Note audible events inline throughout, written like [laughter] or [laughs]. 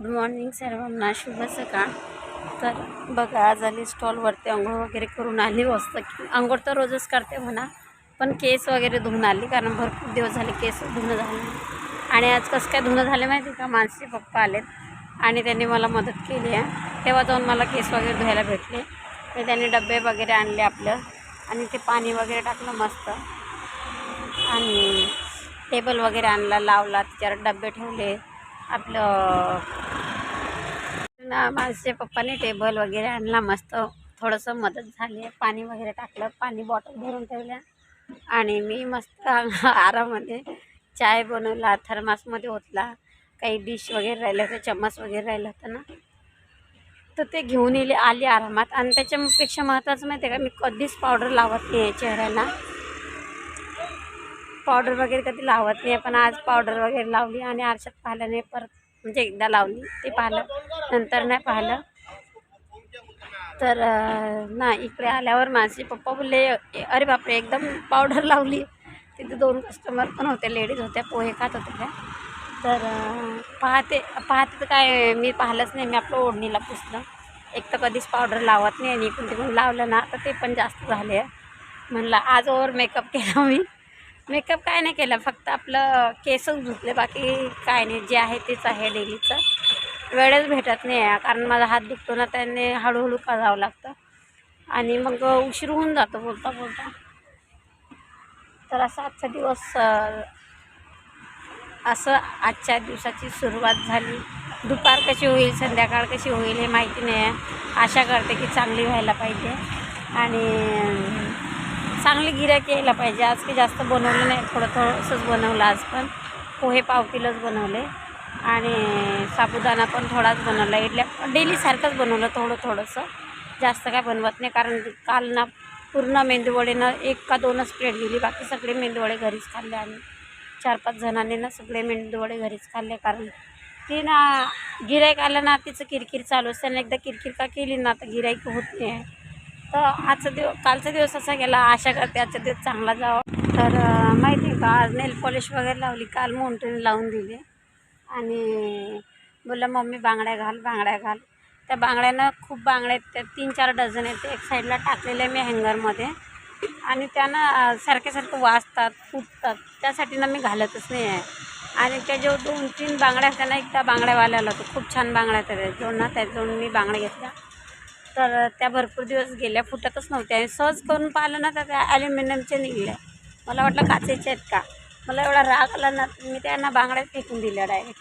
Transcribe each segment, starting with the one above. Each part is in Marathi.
गुड मॉर्निंग सर्वांना शुभ सकाळ तर बघा आज आली स्टॉलवरती आंघोळ वगैरे करून आली मस्त. की आंघोळ तर रोजच करते म्हणा पण केस वगैरे धुवून आली कारण भरपूर दिवस झाले केस धुणं झाले आणि आज कसं काय धुणं झाले माहिती का? मानसी पप्पा आलेत आणि त्यांनी मला मदत केली आहे. तेव्हा जाऊन मला केस वगैरे धुवायला भेटले. तर त्यांनी डबे वगैरे आणले आपलं. आणि ते पाणी वगैरे टाकलं मस्त. आणि टेबल वगैरे आणला लावला त्याच्यावर डबे ठेवले. आपलं ना माझे पप्पाने टेबल वगैरे आणला मस्त. थोडंसं मदत झाली. पाणी वगैरे टाकलं. पाणी बॉटल भरून ठेवल्या. आणि मी मस्त [laughs] आरामध्ये चाय बनवला. थर्मासमध्ये ओतला. काही डिश वगैरे राहिलं होतं. चम्मच वगैरे राहिलं होतं ना. तर ते घेऊन येले आली आरामात. आणि त्याच्यापेक्षा महत्त्वाचं माहिती आहे का? मी कधीच पावडर लावत नाही आहे चेहऱ्याला. पावडर वगैरे कधी लावत नाही पण आज पावडर वगैरे लावली आणि आरशात पाहिल्याने नाही. परत म्हणजे एकदा लावली ते पाहिलं. नंतर नाही पाहिलं. तर ना इकडे आल्यावर माझे पप्पा बोलले "ए, अरे बापरे एकदम पावडर लावली. तिथे दोन कस्टमर पण होते लेडीज होत्या पोहे खात होत्या त्या तर पाहते पाहते तर काय मी पाहिलंच नाही मी आपलं ओढणीला पुसलं. एक तर कधीच पावडर लावत नाही आणि इकडून तिकडून लावलं ना तर ते पण जास्त झाले. आहे म्हणलं आज ओवर मेकअप केला मी. मेकअप काय नाही केला फक्त आपलं केसच धुतले बाकी काय नाही जे आहे तेच आहे डेलीचं. वेळच भेटत नाही आहे कारण माझा हात दुखतो ना त्याने हळूहळू करावं लागतं. आणि मग उशीर होऊन जातो बोलता बोलता. तर असा आजचा दिवस असं आजच्या दिवसाची सुरुवात झाली. दुपार कशी होईल संध्याकाळ कशी होईल हे माहिती नाही. आहे आशा करते की चांगली व्हायला पाहिजे. आणि चांगली गिऱ्हाईक यायला पाहिजे. आज की जास्त बनवलं नाही थोडं थोडंसंच बनवलं आज पण. पोहे पाव किलोच बनवले. आणि साबुदाणा पण थोडाच बनवला. इडल्या डेलीसारखंच बनवलं थोडं थोडंसं. जास्त काय बनवत नाही कारण काल ना पूर्ण मेंदूवडेनं एक का दोनच प्लेट दिली बाकी सगळे मेंदूवडे घरीच खाल्ले आम्ही. चार पाच जणांनी ना सगळे मेंदूवडे घरीच खाल्ले कारण ती ना गिराईक आलं ना तिचं किरकिर चालू असते. आणि एकदा किरकिर का केली ना तर गिराईक होत नाही. आहे तर आजचा दिवस कालचा दिवस असा गेला आशा करते आजचा दिवस चांगला जावा. तर माहिती आहे का आज नेल पॉलिश वगैरे लावली काल मोंटूने लावून दिली. आणि बोलला मम्मी बांगड्या घाल बांगड्या घाल. त्या बांगड्यानं खूप बांगड्या आहेत त्या तीन चार डझन आहेत एक साईडला टाकलेले मी हँगरमध्ये. आणि त्यांना सारखे सारखं वाजतात फुटतात त्यासाठी ना मी घालतच नाही आहे. आणि त्या जो दोन तीन बांगड्या आहेत त्यांना एकदा बांगड्यावाल्याला होतो खूप छान बांगड्या आहेत त्याच्याजवळ ना दोन मी बांगड्या घेतल्या. तर त्या भरपूर दिवस गेल्या फुटतच नव्हत्या. आणि सहज करून पाहिलं ना तर त्या ॲल्युमिनियमच्या निघल्या मला वाटलं काचेच्या आहेत का? मला एवढा राग आला ना मी त्यांना बांगड्या फेकून दिल्या डायरेक्ट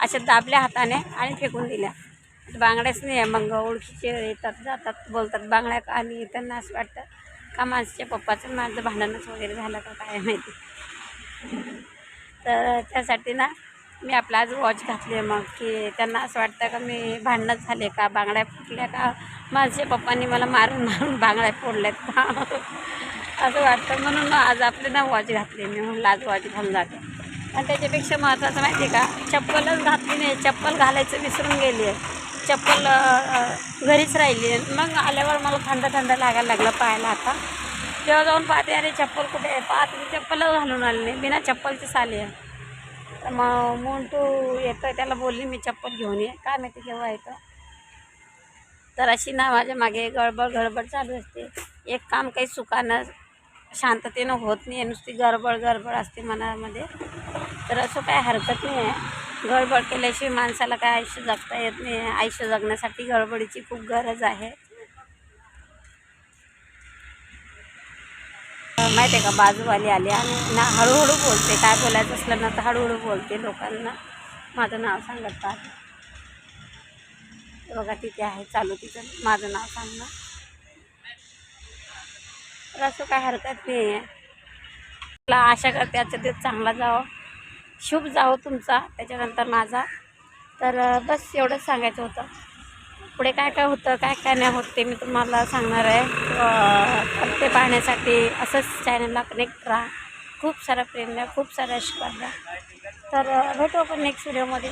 अशा दाबल्या हाताने आणि फेकून दिल्या. बांगड्याच नाही आहे मग ओळखीचे येतात जातात बोलतात बांगड्या का आणि त्यांना असं वाटतं का माझ्या पप्पाचं माझं भांडणच वगैरे झालं का काय माहिती? तर त्यासाठी ना मी आपला आज वॉच घातली मग की त्यांना असं वाटतं का मी भांडणं झाले का बांगड्या फुटल्या का? माझ्या पप्पांनी मला मारून मारून बांगड्या फोडल्यात का? असं वाटतं. म्हणून आज आपले ना वॉच घातले मी म्हणलं आज वॉच घालून जाते. आणि त्याच्यापेक्षा महत्त्वाचं माहिती आहे का चप्पलच घातली नाही चप्पल घालायचं विसरून गेली आहे चप्पल घरीच राहिली आहे. मग आल्यावर मला थंड थंड लागायला लागलं पाहायला आता. तेव्हा जाऊन पाहते अरे चप्पल कुठे आहे? पाहते चप्पलच घालून आली नाही. बिना चप्पलचीच आली आहे. तर मग मोंटू आहे त्याला बोलली मी चप्पल घेऊन ये. काय माहिती केव्हा येतं. तर अशी ना माझ्या मागे गडबड गडबड चालू असते. एक काम काही सुखानं शांततेनं होत नाही आहे नुसती गडबड गडबड असते मनामध्ये. तर असं काय हरकत नाही आहे गडबड केल्याशिवाय माणसाला काय आयुष्य जगता येत नाही आयुष्य जगण्यासाठी गडबडीची खूप गरज आहे. माहिती आहे का? बाजूवाली आली आणि ना हळूहळू बोलते. काय बोलायचं असलं ना तर हळूहळू बोलते लोकांना. माझं नाव सांगत पाहते बघा तिथे आहे चालू तिचं. माझं नाव सांगणं तर असं काय हरकत नाही आहे. मला आशा करते आजचा दिवस चांगला जावं. शुभ जावं तुमचा. त्याच्यानंतर माझा. तर बस एवढंच सांगायचं होतं. पुढे काय काय होतं काय काय नाही होत ते मी तुम्हाला सांगणार आहे. ते पाहण्यासाठी असंच चॅनलला कनेक्ट राहा. खूप सारा प्रेम द्या खूप सारा आशीर्वाद द्या. तर भेटू आपण नेक्स्ट व्हिडिओमध्ये